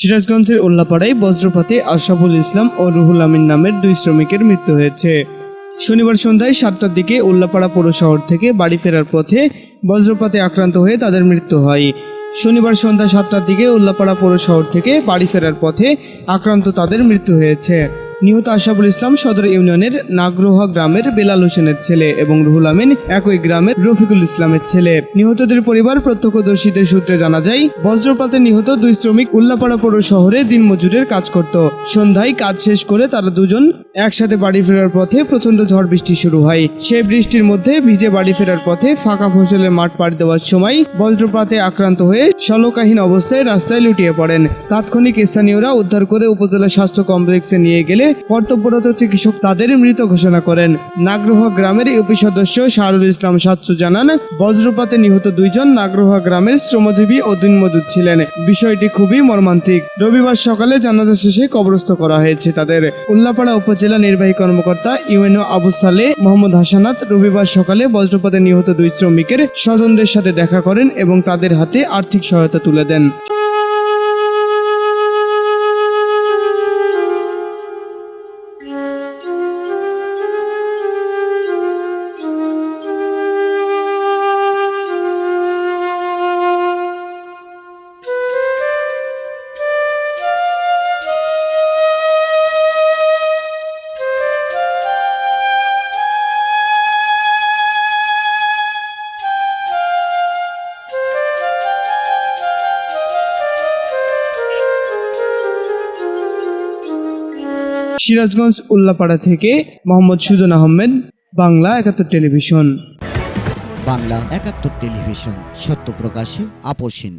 সিরাজগঞ্জের উল্লাপাড়ায় বজ্রপাতে আশরাফুল ইসলাম ও রুহুল আমিন নামের দুই শ্রমিকের মৃত্যু হয়েছে। শনিবার সন্ধ্যায় সাতটার দিকে উল্লাপাড়া পৌর শহর থেকে বাড়ি ফেরার পথে বজ্রপাতে আক্রান্ত হয়ে তাদের মৃত্যু হয়। শনিবার সন্ধ্যা সাতটার দিকে উল্লাপাড়া পৌর শহর থেকে বাড়ি ফেরার পথে আক্রান্ত তাদের মৃত্যু হয়েছে। নিহত আশাফুল ইসলাম সদর ইউনিয়নের নাগরোহা গ্রামের বেলাল হোসেনের ছেলে এবং রুহুল আমিন একই গ্রামের রফিকুল ইসলামের ছেলে। নিহতদের পরিবার প্রত্যক্ষদর্শীদের সূত্রে জানা যায়, বজ্রপাতে নিহত দুই শ্রমিক উল্লাপাড়া পৌর শহরে দিনমজুরের কাজ করত। সন্ধ্যায় কাজ শেষ করে তারা দুজন একসাথে বাড়ি ফেরার পথে প্রচণ্ড ঝড় বৃষ্টি শুরু হয়। সেই বৃষ্টির মধ্যে ভিজে বাড়ি ফেরার পথে ফাঁকা ফসলের মাঠ পাড়ি দেওয়ার সময় বজ্রপাতে আক্রান্ত হয়ে শলকাহীন অবস্থায় রাস্তায় লুটিয়ে পড়েন। তাৎক্ষণিক স্থানীয়রা উদ্ধার করে উপজেলা স্বাস্থ্য কমপ্লেক্সে নিয়ে গেলে কর্তব্যরত চিকিৎসক তাদের মৃত ঘোষণা করেন। নাগরোহা গ্রামের ইউপি সদস্য শাহরুল ইসলাম সাচ্চু জানান, বজ্রপাতে নিহত দুইজন নাগরোহা গ্রামের শ্রমজীবী ও দিনমজুর ছিলেন। বিষয়টি খুবই মর্মান্তিক। রবিবার সকালে জানাজা শেষে কবরস্থ করা হয়েছে তাদের। উল্লাপাড়া উপজেলা নির্বাহী কর্মকর্তা ইউএনও আবু সালে মোহাম্মদ হাসানাত রবিবার সকালে বজ্রপাতে নিহত দুই শ্রমিকের স্বজনদের সাথে দেখা করেন এবং তাদের হাতে আর্থিক সহায়তা তুলে দেন। সিরাজগঞ্জ উল্লাপাড়া থেকে মোহাম্মদ সুজন আহমেদ, বাংলা একাত্তর টেলিভিশন। বাংলা একাত্তর টেলিভিশন, সত্য প্রকাশে আপোষহীন